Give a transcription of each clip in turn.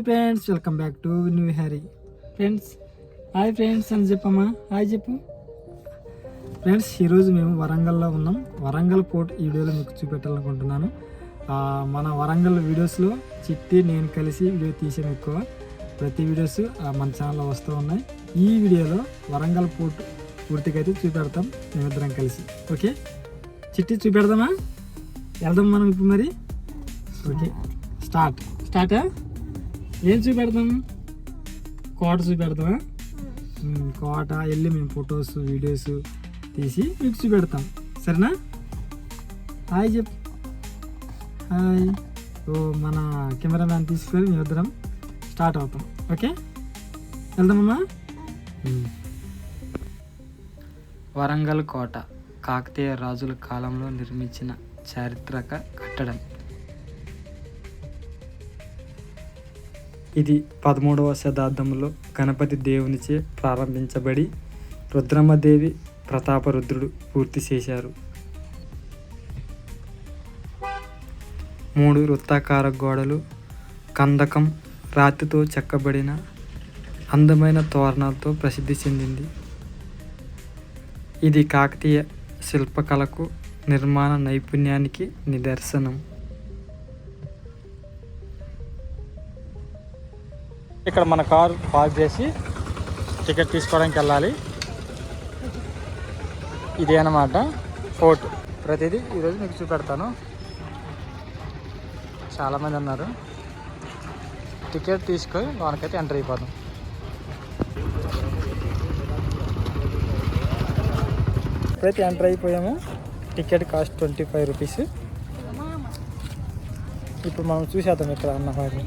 Hi friends welcome back to new Harry friends hi friends అని చెప్పమ్మా. Hi చెప్పు. Friends ఈరోజు మేము వరంగల్లో ఉన్నాం. వరంగల్ పోర్ట్ ఈ వీడియోలో మీకు చూపెట్టాలనుకుంటున్నాను. మన వరంగల్ వీడియోస్లో చిట్టి నేను కలిసి వీడియో తీసాను ఎక్కువ ప్రతి వీడియోస్ ఆ, మన ఛానల్లో వస్తూ ఉన్నాయి. ఈ వీడియోలో వరంగల్ పోర్ట్ పూర్తిగా అయితే చూపెడతాం. మేమిద్దరం కలిసి. ఓకే? చిట్టి చూపెడదామా? వెళ్దాం మనం ఇప్పుడు మరి. ఓకే. స్టార్ట్. స్టార్టా? ఏం చూపెడదాం కోట చూపెడతామా? కోట వెళ్ళి మేము ఫొటోస్ వీడియోస్ తీసి మీకు చూపెడతాం. సరేనా? హాయ్ చెప్ హాయ్. ఓ మన కెమెరామ్యాన్ తీసుకొని మేము ఇద్దరం స్టార్ట్ అవుతాం. ఓకే? వెళ్దామమ్మా. వరంగల్ కోట కాకతీయ రాజుల కాలంలో నిర్మించిన చారిత్రక కట్టడం. ఇది పదమూడవ శతాబ్దంలో గణపతి దేవునిచే ప్రారంభించబడి రుద్రమ్మదేవి ప్రతాపరుద్రుడు పూర్తి చేశారు. మూడు వృత్తాకార గోడలు కందకం రాతితో చెక్కబడిన అందమైన తోరణాలతో ప్రసిద్ధి చెందింది. ఇది కాకతీయ శిల్పకళకు నిర్మాణ నైపుణ్యానికి నిదర్శనం. ఇక్కడ మన కారు పార్క్ చేసి టికెట్ తీసుకోవడానికి వెళ్ళాలి. ఇదే అన్నమాట ఫోర్ట్ ప్రతిదీ ఈరోజు మీకు చూపెడతాను. చాలామంది ఉన్నారు. టికెట్ తీసుకొని లోనకైతే ఎంటర్ అయిపోదాం. ఇప్పుడైతే ఎంటర్ అయిపోయాము. Ticket cost twenty five rupees. ఇప్పుడు మనం చూసేద్దాం ఇక్కడ అన్నవాడిని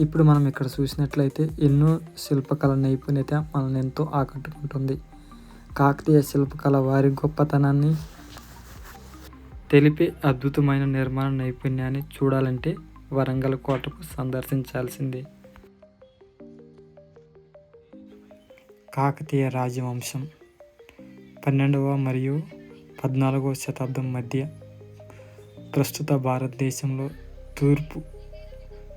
ఇప్పుడు మనం ఇక్కడ చూసినట్లయితే ఎన్నో శిల్పకళ నైపుణ్యత మనల్ని ఎంతో ఆకట్టుకుంటుంది. కాకతీయ శిల్పకళ వారి గొప్పతనాన్ని తెలిపే అద్భుతమైన నిర్మాణ నైపుణ్యాన్ని చూడాలంటే వరంగల్ కోటకు సందర్శించాల్సిందే. కాకతీయ రాజవంశం పన్నెండవ మరియు పద్నాలుగవ శతాబ్దం మధ్య ప్రస్తుత భారతదేశంలో తూర్పు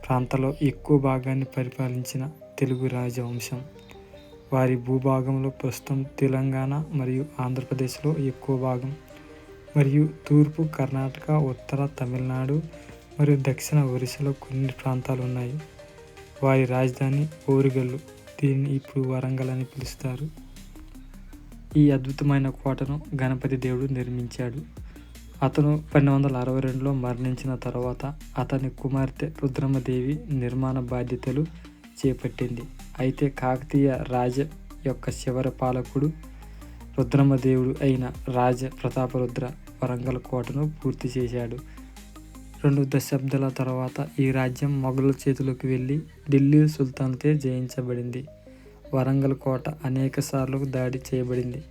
ప్రాంతంలో ఎక్కువ భాగాన్ని పరిపాలించిన తెలుగు రాజవంశం. వారి భూభాగంలో ప్రస్తుతం తెలంగాణ మరియు ఆంధ్రప్రదేశ్లో ఎక్కువ భాగం మరియు తూర్పు కర్ణాటక ఉత్తర తమిళనాడు మరియు దక్షిణ ఒరిస్సాలో కొన్ని ప్రాంతాలు ఉన్నాయి. వారి రాజధాని ఓరుగల్లు దీనిని ఇప్పుడు వరంగల్ అని పిలుస్తారు. ఈ అద్భుతమైన కోటను గణపతి దేవుడు నిర్మించాడు. అతను పన్నెండు వందల అరవై రెండులో మరణించిన తర్వాత అతని కుమార్తె రుద్రమదేవి నిర్మాణ బాధ్యతలు చేపట్టింది. అయితే కాకతీయ రాజ యొక్క చివరి పాలకుడు రుద్రమదేవుడు అయిన రాజ ప్రతాపరుద్ర వరంగల్ కోటను పూర్తి చేశాడు. రెండు దశాబ్దాల తర్వాత ఈ రాజ్యం మొఘల చేతిలోకి వెళ్ళి ఢిల్లీ సుల్తాన్తో జయించబడింది. వరంగల్ కోట అనేక సార్లు దాడి చేయబడింది.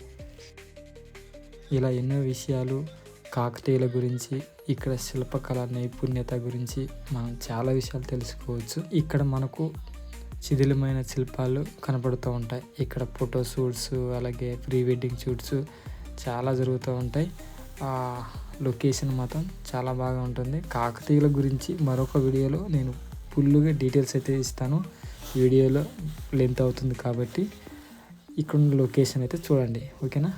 ఇలా ఎన్నో విషయాలు కాకతీయుల గురించి ఇక్కడ శిల్పకళ నైపుణ్యత గురించి మనం చాలా విషయాలు తెలుసుకోవచ్చు. ఇక్కడ మనకు శిథిలమైన శిల్పాలు కనపడుతూ ఉంటాయి. ఇక్కడ ఫోటో షూట్స్ అలాగే ప్రీ వెడ్డింగ్ షూట్స్ చాలా జరుగుతూ ఉంటాయి. ఆ లొకేషన్ మాత్రం చాలా బాగా ఉంటుంది. కాకతీయుల గురించి మరొక వీడియోలో నేను ఫుల్గా డీటెయిల్స్ అయితే ఇస్తాను. వీడియోలో లెంత్ అవుతుంది కాబట్టి ఇక్కడ ఉన్న లొకేషన్ అయితే చూడండి. ఓకేనా?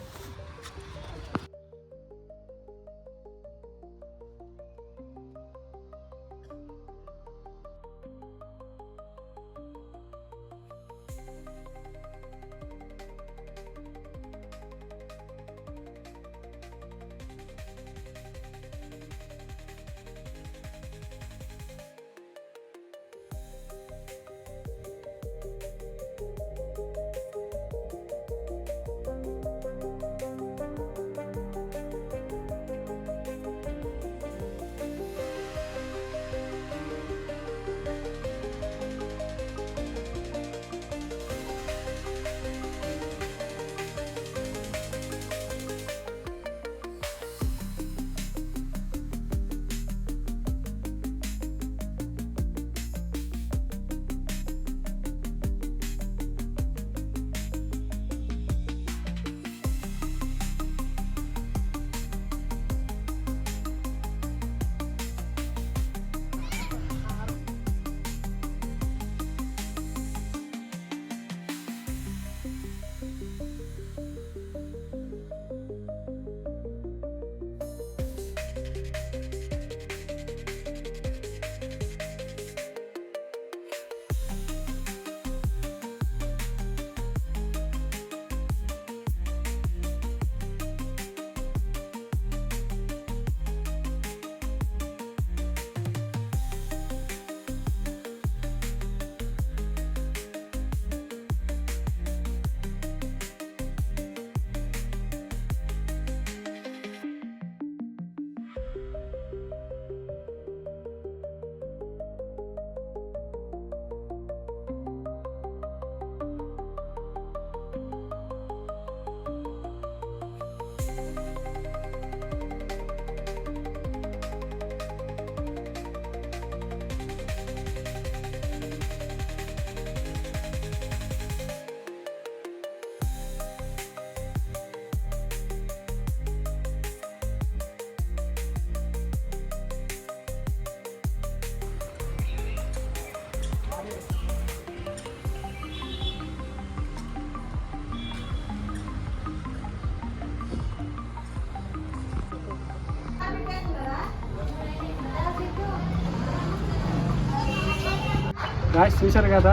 గాయస్ చూశారు కదా?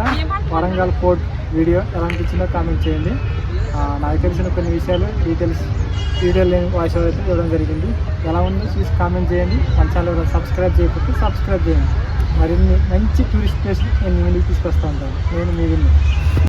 Warangal fort video. ఎలా అనిపించిందో కామెంట్ చేయండి. నాకు తెలిసిన కొన్ని విషయాలు డీటెయిల్స్ వీడియో లేని వాయిస్ ఓవర్ అయితే ఇవ్వడం జరిగింది. ఎలా ఉందో చూసి కామెంట్ చేయండి. మన ఛానల్ సబ్స్క్రైబ్ చేయకపోతే సబ్స్క్రైబ్ చేయండి. మరిన్ని మంచి టూరిస్ట్ ప్లేస్లు నేను ముందుకు తీసుకొస్తూ ఉంటాను. నేను మీ